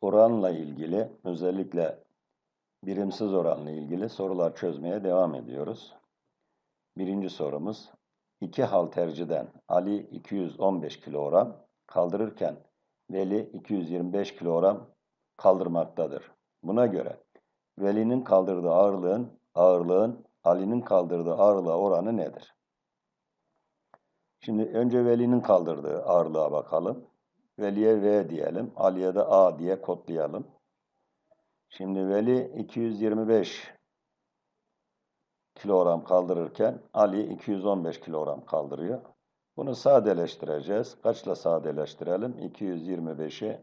oranla ilgili özellikle birimsiz oranla ilgili sorular çözmeye devam ediyoruz. Birinci sorumuz iki halterciden Ali 215 kilogram kaldırırken Veli 225 kilogram kaldırmaktadır. Buna göre Veli'nin kaldırdığı ağırlığın ağırlığın Ali'nin kaldırdığı ağırlığa oranı nedir? Şimdi önce Veli'nin kaldırdığı ağırlığa bakalım. Veli'ye V diyelim. Ali'ye de A diye kodlayalım. Şimdi Veli 225 kilogram kaldırırken Ali 215 kilogram kaldırıyor. Bunu sadeleştireceğiz. Kaçla sadeleştirelim? 225'i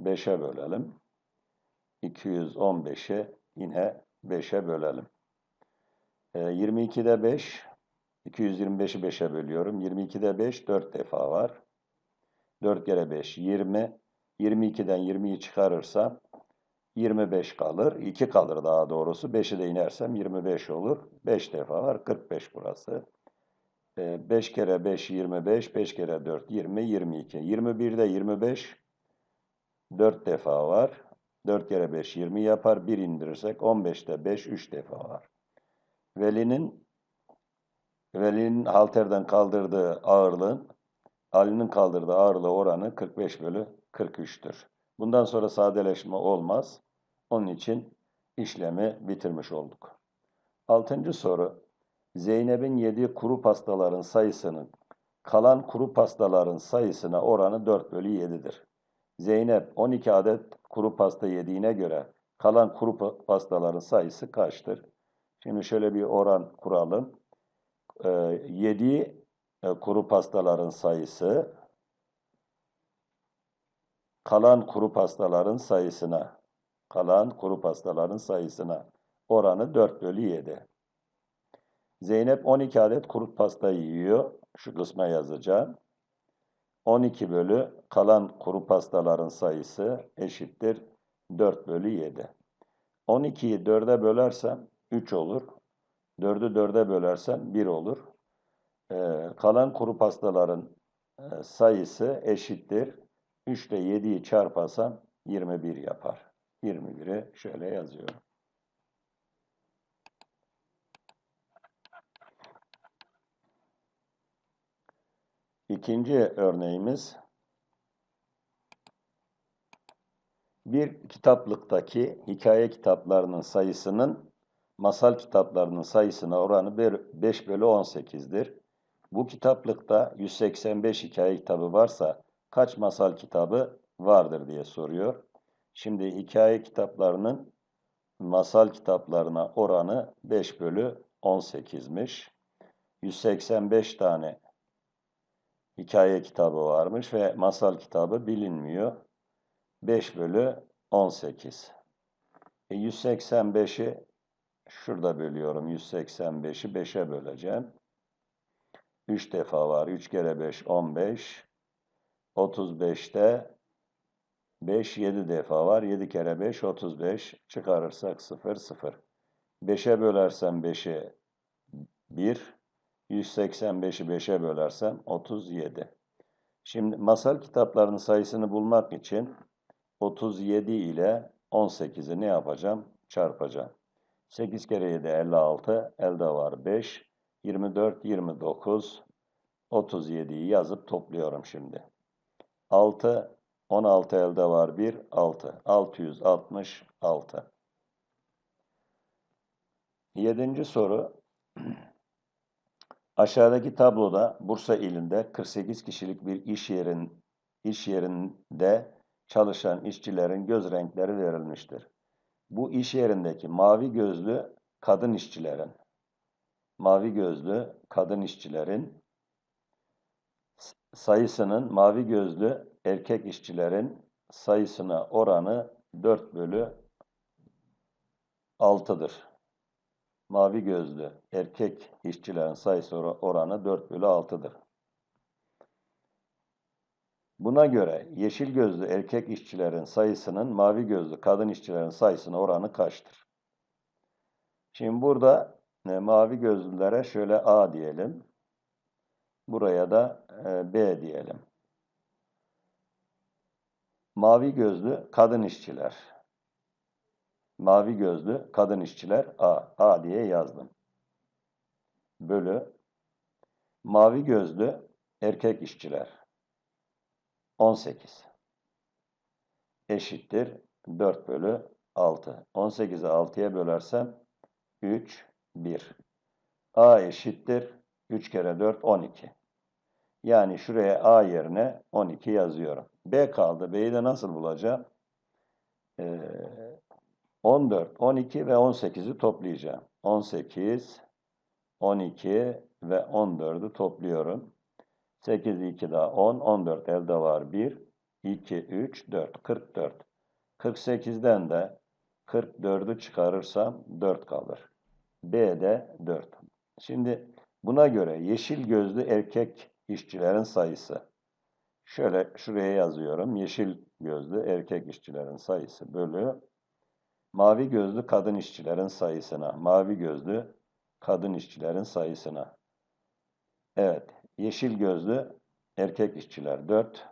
5'e bölelim. 215'i yine 5'e bölelim. E, 22'de 5, 225'i 5'e bölüyorum. 22'de 5, 4 defa var. 4 kere 5, 20. 22'den 20'yi çıkarırsam 25 kalır. 2 kalır daha doğrusu. 5'i de inersem 25 olur. 5 defa var. 45 burası. 5 kere 5 25, 5 kere 4 20, 22. 21'de 25 4 defa var. 4 kere 5 20 yapar. 1 indirirsek 15'te 5 3 defa var. Veli'nin Veli'nin halterden kaldırdığı ağırlığın Ali'nin kaldırdığı ağırlığı oranı 45 bölü 43'tür. Bundan sonra sadeleşme olmaz. Onun için işlemi bitirmiş olduk. Altıncı soru. Zeynep'in yediği kuru pastaların sayısının kalan kuru pastaların sayısına oranı 4 bölü 7'dir. Zeynep 12 adet kuru pasta yediğine göre kalan kuru pastaların sayısı kaçtır? Şimdi şöyle bir oran kuralım. Ee, yediği kuru pastaların sayısı kalan kuru pastaların sayısına kalan kuru pastaların sayısına oranı 4 bölü 7. Zeynep 12 adet kuru pasta yiyor. Şu kısma yazacağım. 12 bölü kalan kuru pastaların sayısı eşittir 4 bölü 7. 12'yi 4'e bölersem 3 olur. 4'ü 4'e bölersem 1 olur. Ee, kalan kuru pastaların e, sayısı eşittir. 3 ile 7'yi çarparsam 21 yapar. 21'i şöyle yazıyorum. İkinci örneğimiz bir kitaplıktaki hikaye kitaplarının sayısının masal kitaplarının sayısına oranı 5 bölü 18'dir. Bu kitaplıkta 185 hikaye kitabı varsa kaç masal kitabı vardır diye soruyor. Şimdi hikaye kitaplarının masal kitaplarına oranı 5 bölü 18'miş. 185 tane hikaye kitabı varmış ve masal kitabı bilinmiyor. 5 bölü 18. E 185'i şurada bölüyorum. 185'i 5'e böleceğim. 3 defa var. 3 kere 5 15. 35'te 5 7 defa var. 7 kere 5 35. Çıkarırsak 0 0. 5'e bölersem 5'i 1. 185'i 5'e bölersem 37. Şimdi masal kitaplarının sayısını bulmak için 37 ile 18'i ne yapacağım? Çarpacağım. 8 kere 7 56, elde var 5, 24, 29, 37'yi yazıp topluyorum şimdi. 6, 16 elde var 1, 6, 666. Yedinci soru. Aşağıdaki tabloda Bursa ilinde 48 kişilik bir iş yerin iş yerinde çalışan işçilerin göz renkleri verilmiştir. Bu iş yerindeki mavi gözlü kadın işçilerin mavi gözlü kadın işçilerin sayısının mavi gözlü erkek işçilerin sayısına oranı 4 bölü 6'dır mavi gözlü erkek işçilerin sayısı oranı 4 bölü 6'dır. Buna göre yeşil gözlü erkek işçilerin sayısının mavi gözlü kadın işçilerin sayısına oranı kaçtır? Şimdi burada mavi gözlülere şöyle A diyelim. Buraya da e, B diyelim. Mavi gözlü kadın işçiler. Mavi gözlü kadın işçiler A. A diye yazdım. Bölü. Mavi gözlü erkek işçiler. 18. Eşittir 4 bölü 6. 18'i 6'ya bölersem 3, 1. A eşittir 3 kere 4, 12. Yani şuraya A yerine 12 yazıyorum. B kaldı. B'yi de nasıl bulacağım? Ee, 14, 12 ve 18'i toplayacağım. 18, 12 ve 14'ü topluyorum. 8, 2 daha 10, 14 elde var 1, 2, 3, 4, 44. 48'den de 44'ü çıkarırsam 4 kalır. B de 4. Şimdi buna göre yeşil gözlü erkek işçilerin sayısı. Şöyle şuraya yazıyorum. Yeşil gözlü erkek işçilerin sayısı bölü mavi gözlü kadın işçilerin sayısına. Mavi gözlü kadın işçilerin sayısına. Evet. Yeşil gözlü erkek işçiler 4.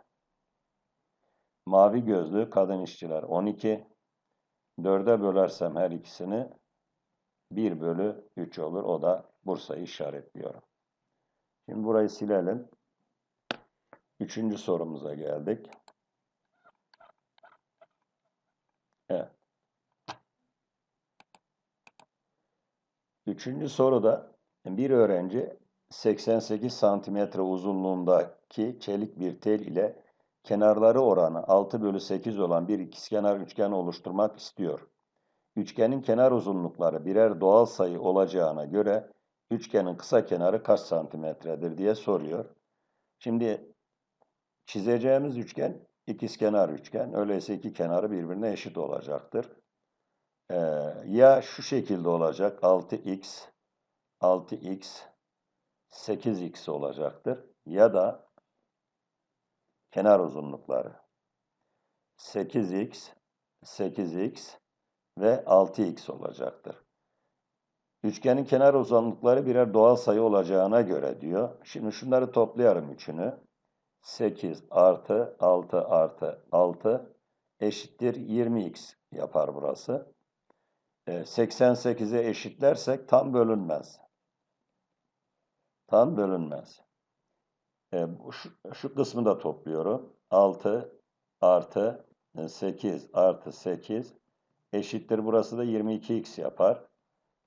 Mavi gözlü kadın işçiler 12. 4'e bölersem her ikisini 1 bölü 3 olur. O da Bursa'yı işaretliyorum. Şimdi burayı silelim. Üçüncü sorumuza geldik. Evet. Üçüncü soruda bir öğrenci 88 santimetre uzunluğundaki çelik bir tel ile kenarları oranı 6 bölü 8 olan bir ikizkenar üçgen oluşturmak istiyor. Üçgenin kenar uzunlukları birer doğal sayı olacağına göre üçgenin kısa kenarı kaç santimetredir diye soruyor. Şimdi çizeceğimiz üçgen ikizkenar üçgen. Öyleyse iki kenarı birbirine eşit olacaktır. Ee, ya şu şekilde olacak 6x 6x 8x olacaktır. Ya da kenar uzunlukları 8x 8x ve 6x olacaktır. Üçgenin kenar uzunlukları birer doğal sayı olacağına göre diyor. Şimdi şunları toplayalım üçünü. 8 artı 6 artı 6 eşittir 20x yapar burası. 88'e eşitlersek tam bölünmez. Tam bölünmez. E, şu, kısmı da topluyorum. 6 artı 8 artı 8 eşittir. Burası da 22x yapar.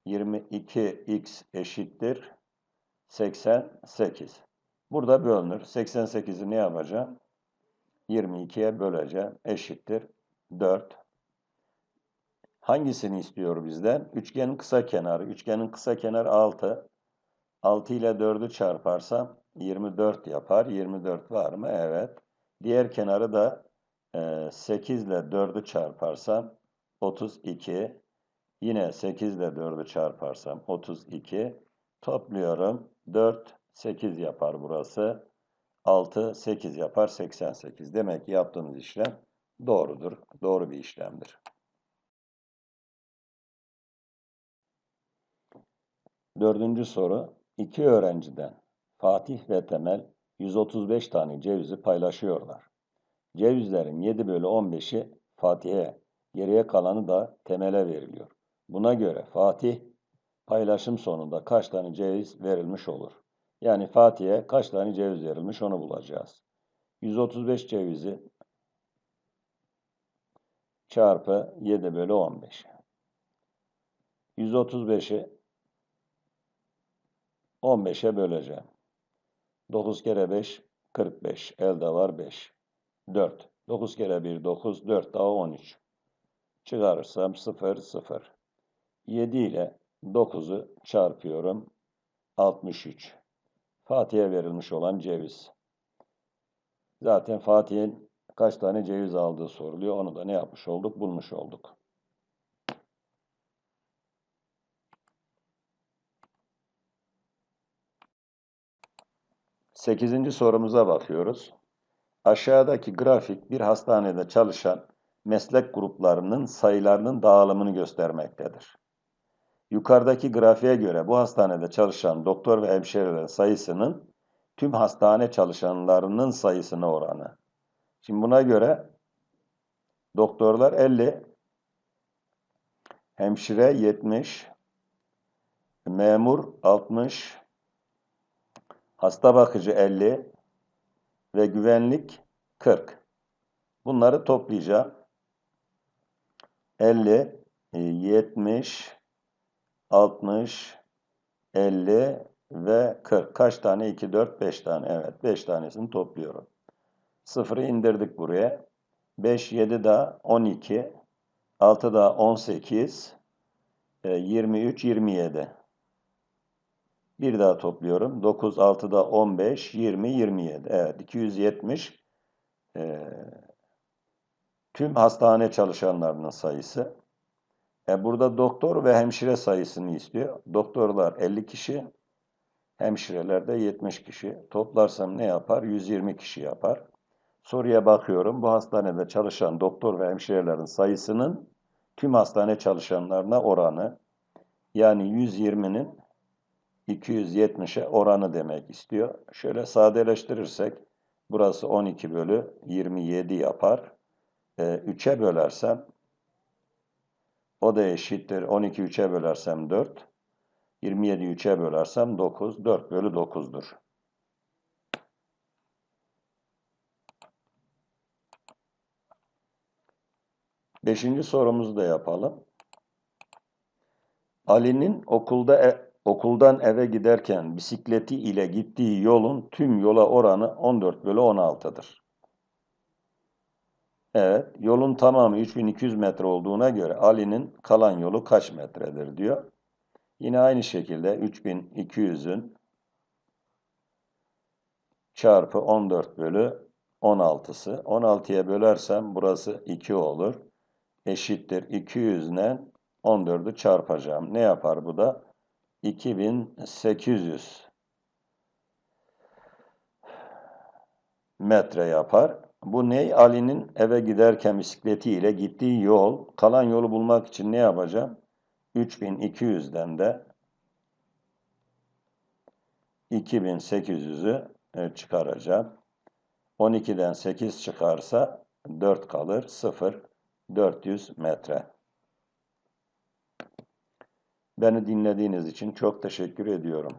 22x eşittir 88. Burada bölünür. 88'i ne yapacağım? 22'ye böleceğim. Eşittir 4. Hangisini istiyor bizden? Üçgenin kısa kenarı. Üçgenin kısa kenarı 6. 6 ile 4'ü çarparsam 24 yapar. 24 var mı? Evet. Diğer kenarı da 8 ile 4'ü çarparsam 32. Yine 8 ile 4'ü çarparsam 32. Topluyorum. 4, 8 yapar burası. 6, 8 yapar 88. Demek ki yaptığımız işlem doğrudur. Doğru bir işlemdir. Dördüncü soru. İki öğrenciden Fatih ve Temel 135 tane cevizi paylaşıyorlar. Cevizlerin 7 bölü 15'i Fatih'e, geriye kalanı da Temel'e veriliyor. Buna göre Fatih paylaşım sonunda kaç tane ceviz verilmiş olur? Yani Fatih'e kaç tane ceviz verilmiş onu bulacağız. 135 cevizi çarpı 7 bölü 15. 135'i 15'e böleceğim. 9 kere 5, 45. Elde var 5. 4. 9 kere 1, 9. 4 daha 13. Çıkarırsam 0, 0. 7 ile 9'u çarpıyorum. 63. Fatih'e verilmiş olan ceviz. Zaten Fatih'in kaç tane ceviz aldığı soruluyor. Onu da ne yapmış olduk? Bulmuş olduk. Sekizinci sorumuza bakıyoruz. Aşağıdaki grafik bir hastanede çalışan meslek gruplarının sayılarının dağılımını göstermektedir. Yukarıdaki grafiğe göre bu hastanede çalışan doktor ve hemşirelerin sayısının tüm hastane çalışanlarının sayısına oranı. Şimdi buna göre Doktorlar 50, hemşire 70, memur 60, hasta bakıcı 50 ve güvenlik 40. Bunları toplayacağım. 50, 70, 60, 50 ve 40. Kaç tane? 2, 4, 5 tane. Evet 5 tanesini topluyorum. Sıfırı indirdik buraya. 5, 7 daha 12. 6 daha 18. 23, 27. Bir daha topluyorum. 9, 6 da 15, 20, 27. Evet 270 e, tüm hastane çalışanlarının sayısı. E, burada doktor ve hemşire sayısını istiyor. Doktorlar 50 kişi, hemşireler de 70 kişi. Toplarsam ne yapar? 120 kişi yapar. Soruya bakıyorum. Bu hastanede çalışan doktor ve hemşirelerin sayısının tüm hastane çalışanlarına oranı. Yani 120'nin 270'e oranı demek istiyor. Şöyle sadeleştirirsek burası 12 bölü 27 yapar. E, 3'e bölersem o da eşittir. 12 3'e bölersem 4. 27 3'e bölersem 9. 4 bölü 9'dur. Beşinci sorumuzu da yapalım. Ali'nin okulda e, okuldan eve giderken bisikleti ile gittiği yolun tüm yola oranı 14 bölü 16'dır. Evet, yolun tamamı 3200 metre olduğuna göre Ali'nin kalan yolu kaç metredir diyor. Yine aynı şekilde 3200'ün çarpı 14 bölü 16'sı. 16'ya bölersem burası 2 olur. Eşittir 200 ile 14'ü çarpacağım. Ne yapar bu da? 2800 metre yapar. Bu ney? Ali'nin eve giderken bisikletiyle gittiği yol. Kalan yolu bulmak için ne yapacağım? 3200'den de 2800'ü e, çıkaracağım. 12'den 8 çıkarsa 4 kalır. 0, 400 metre. Beni dinlediğiniz için çok teşekkür ediyorum.